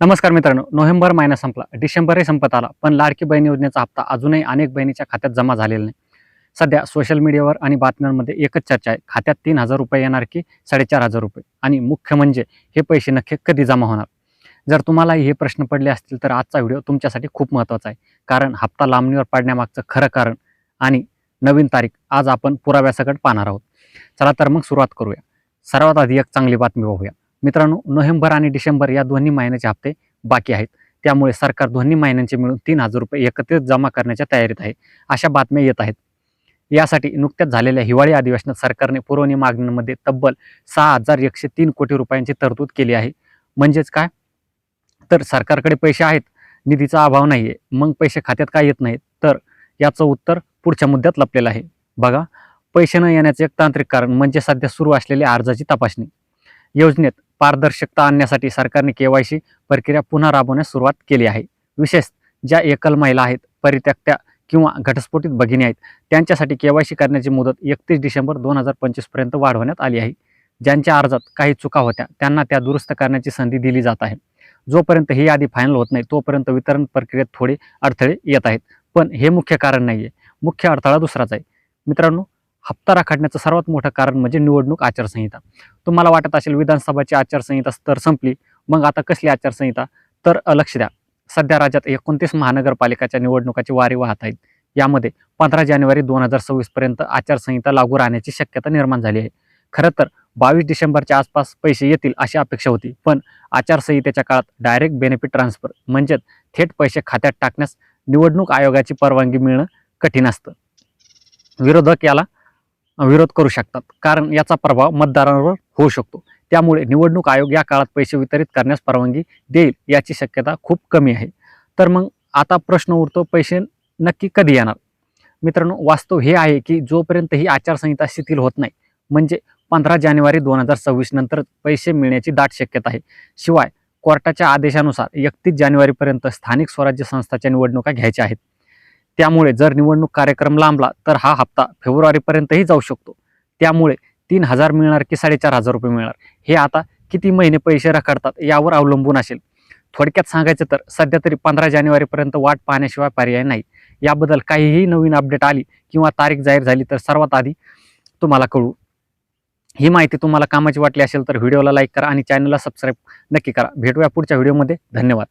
नमस्कार मित्रांनो नोव्हेंबर महिना संपला. डिसेंबरही संपत आला पण लाडकी बहीण योजनेचा हप्ता अजूनही अनेक बहिणीच्या खात्यात जमा झालेला नाही. सध्या सोशल मीडियावर आणि बातम्यांमध्ये एकच चर्चा आहे खात्यात तीन हजार रुपये येणार की साडेचार हजार रुपये? आणि मुख्य म्हणजे हे पैसे नक्की कधी जमा होणार? जर तुम्हाला हे प्रश्न पडले असतील तर आजचा व्हिडिओ तुमच्यासाठी खूप महत्त्वाचा आहे. कारण हप्ता लांबणीवर पडण्यामागचं खरं कारण आणि नवीन तारीख आज आपण पुराव्यासकट पाहणार आहोत. चला तर मग सुरुवात करूया. सर्वात आधी एक चांगली बातमी बघूया. मित्रांनो नोव्हेंबर आणि डिसेंबर या दोन्ही महिन्याचे हप्ते बाकी आहेत. त्यामुळे सरकार दोन्ही महिन्यांचे मिळून तीन हजार रुपये एकत्रित जमा करण्याच्या तयारीत आहे. अशा बातम्या येत आहेत. यासाठी नुकत्याच झालेल्या हिवाळी अधिवेशनात सरकारने पुरवणी मागण्यांमध्ये तब्बल सहा हजार एकशे तीन कोटी रुपयांची तरतूद केली आहे. म्हणजेच काय? तर सरकारकडे पैसे आहेत निधीचा अभाव नाही आहे मग पैसे खात्यात काय येत नाहीत? तर याचं उत्तर पुढच्या मुद्द्यात लपलेलं आहे. बघा पैसे न येण्याचे एक तांत्रिक कारण म्हणजे सध्या सुरू असलेली अर्जाची तपासणी. योजनेत पारदर्शकता आणण्यासाठी सरकारने केवायसी प्रक्रिया पुन्हा राबवण्यास सुरुवात केली आहे. विशेष ज्या एकल महिला आहेत परित्यक्त्या किंवा घटस्फोटित भगिनी आहेत त्यांच्यासाठी केवायसी करण्याची मुदत एकतीस डिसेंबर दोन हजार पंचवीसपर्यंत वाढवण्यात आली आहे. ज्यांच्या अर्जात काही चुका होत्या त्यांना त्या दुरुस्त करण्याची संधी दिली जात आहे. जोपर्यंत ही यादी फायनल होत नाही तोपर्यंत वितरण प्रक्रियेत थोडे अडथळे येत आहेत. पण हे मुख्य कारण नाही आहे मुख्य अडथळा दुसराच आहे. मित्रांनो हप्ता राखण्याचं सर्वात मोठं कारण म्हणजे निवडणूक आचारसंहिता. तुम्हाला वाटत असेल विधानसभाची आचारसंहिता तर संपली मग आता कसली आचारसंहिता? तर लक्ष द्या. सध्या राज्यात एकोणतीस महानगरपालिकाच्या निवडणुकाची वारी वाहत आहेत. यामध्ये पंधरा जानेवारी दोन हजार सव्वीस पर्यंत आचारसंहिता लागू राहण्याची शक्यता निर्माण झाली आहे. खरं तर बावीस डिसेंबरच्या आसपास पैसे येतील अशी अपेक्षा होती पण आचारसंहितेच्या काळात डायरेक्ट बेनिफिट ट्रान्सफर म्हणजेच थेट पैसे खात्यात टाकण्यास निवडणूक आयोगाची परवानगी मिळणं कठीण असतं. विरोधक याला विरोध करू शकतात. कारण याचा प्रभाव मतदारांवर होऊ शकतो. त्यामुळे निवडणूक आयोग या काळात पैसे वितरित करण्यास परवानगी देईल याची शक्यता खूप कमी आहे. तर मग आता प्रश्न उरतो पैसे नक्की कधी येणार? मित्रांनो वास्तव हे आहे की जोपर्यंत ही आचारसंहिता शिथिल होत नाही म्हणजे पंधरा जानेवारी दोन हजार सव्वीस नंतर पैसे मिळण्याची दाट शक्यता आहे. शिवाय कोर्टाच्या आदेशानुसार एकतीस जानेवारीपर्यंत स्थानिक स्वराज्य संस्थाच्या निवडणुका घ्यायच्या आहेत. त्यामुळे जर निवडणूक कार्यक्रम लांबला तर हा हप्ता फेब्रुवारीपर्यंतही जाऊ शकतो. त्यामुळे तीन हजार मिळणार की साडेचार हजार रुपये मिळणार? हे आता किती महिने पैसे रखडतात यावर अवलंबून असेल. थोडक्यात सांगायचं तर सध्या तरी पंधरा जानेवारीपर्यंत वाट पाहण्याशिवाय पर्याय नाही. याबद्दल काहीही नवीन अपडेट आली किंवा तारीख जाहीर झाली तर सर्वात आधी तुम्हाला कळू. ही माहिती तुम्हाला कामाची वाटली असेल तर व्हिडिओला लाईक करा आणि चॅनलला सबस्क्राईब नक्की करा. भेटूया पुढच्या व्हिडिओमध्ये. धन्यवाद.